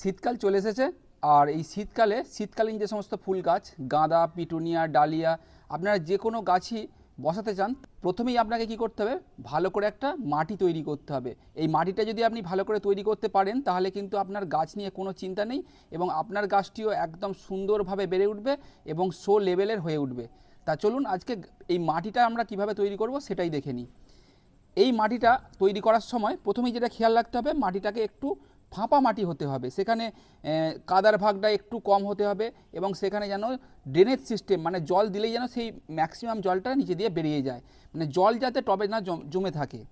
শীতকাল চলে এসেছে আর এই শীতকালে, শীতকালীন যে সমস্ত ফুল গাছ, গাঁদা, পিটুনিয়া, ডালিয়া, আপনারা যে কোনো গাছই বসাতে চান, প্রথমেই আপনাকে কি করতে হবে? ভালো করে একটা মাটি তৈরি করতে হবে। এই মাটিটা যদি আপনি ভালো করে তৈরি করতে পারেন, তাহলে কিন্তু আপনার গাছ নিয়ে কোনো চিন্তা নেই এবং আপনার গাছটিও একদম সুন্দরভাবে বেড়ে উঠবে এবং শো লেভেলের হয়ে উঠবে। তা চলুন আজকে এই মাটিটা আমরা কীভাবে তৈরি করব সেটাই দেখে নিই। এই মাটিটা তৈরি করার সময় প্রথমেই যেটা খেয়াল রাখতে হবে, মাটিটাকে একটু ফাঁপা মাটি হতে হবে। সেখানে কাদার ভাগটা একটু কম হতে হবে এবং সেখানে যেন ড্রেনেজ সিস্টেম মানে জল দিলেই যেন সেই ম্যাক্সিমাম জলটা নিচে দিয়ে বেরিয়ে যায়। মানে জল যাতে টবে না জম- থাকে।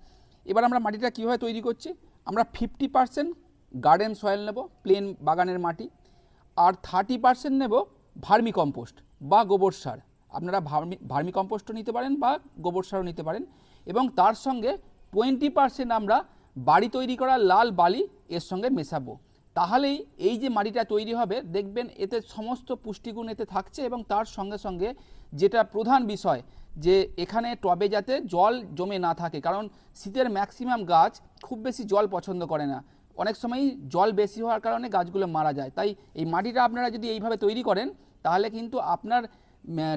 এবার আমরা মাটিটা কীভাবে তৈরি করছি? আমরা ফিফটি পার্সেন্ট গার্ডেন সয়েল নেব প্লেন বাগানের মাটি। আর থার্টি পার্সেন্ট নেব ভার্মি কম্পোস্ট বা গোবর সার। আপনারা ভার্মি ভার্মি কম্পোস্টও নিতে পারেন বা গোবর সারও নিতে পারেন। এবং তার সঙ্গে টোয়েন্টি পার্সেন্ট আমরা বাড়ি তৈরি করা লাল বালি এর সঙ্গে মেশাবো। তাহলেই এই যে মাটিটা তৈরি হবে, দেখবেন এতে সমস্ত পুষ্টিগুণ এতে থাকছে এবং তার সঙ্গে সঙ্গে যেটা প্রধান বিষয়, যে এখানে টবে যাতে জল জমে না থাকে, কারণ শীতের ম্যাক্সিমাম গাছ খুব বেশি জল পছন্দ করে না। অনেক সময়ই জল বেশি হওয়ার কারণে গাছগুলো মারা যায়। তাই এই মাটিটা আপনারা যদি এইভাবে তৈরি করেন, তাহলে কিন্তু আপনার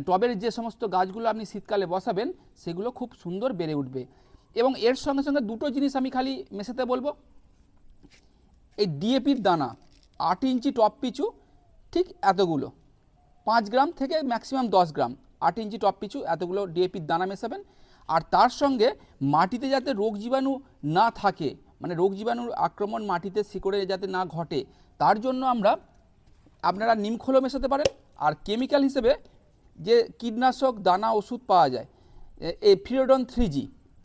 টবের যে সমস্ত গাছগুলো আপনি শীতকালে বসাবেন, সেগুলো খুব সুন্দর বেড়ে উঠবে। এবং এর সঙ্গে সঙ্গে দুটো জিনিস আমি খালি মেশাতে বলব। এই ডিএপির দানা, আট ইঞ্চি টপ পিছু ঠিক এতগুলো, পাঁচ গ্রাম থেকে ম্যাক্সিমাম দশ গ্রাম, আট ইঞ্চি টপ পিছু এতগুলো ডিএপির দানা মেশাবেন। আর তার সঙ্গে মাটিতে যাতে রোগ জীবাণু না থাকে মানে রোগ জীবাণুর আক্রমণ মাটিতে শিকড়ে যাতে না ঘটে, তার জন্য আমরা আপনারা নিমখোলও মেশাতে পারেন। আর কেমিক্যাল হিসেবে যে কীটনাশক, দানা, ওষুধ পাওয়া যায় এই ফিরোডন থ্রি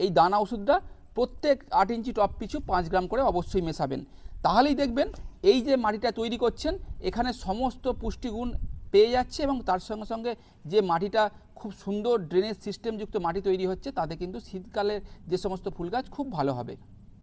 এই দানা ওষুধটা প্রত্যেক আট ইঞ্চি টপ পিছু পাঁচ গ্রাম করে অবশ্যই মেশাবেন। তাহলেই দেখবেন এই যে মাটিটা তৈরি করছেন, এখানে সমস্ত পুষ্টিগুণ পেয়ে যাচ্ছে এবং তার সঙ্গে সঙ্গে যে মাটিটা খুব সুন্দর ড্রেনেজ সিস্টেমযুক্ত মাটি তৈরি হচ্ছে, তাতে কিন্তু শীতকালের যে সমস্ত ফুল গাছ খুব ভালো হবে।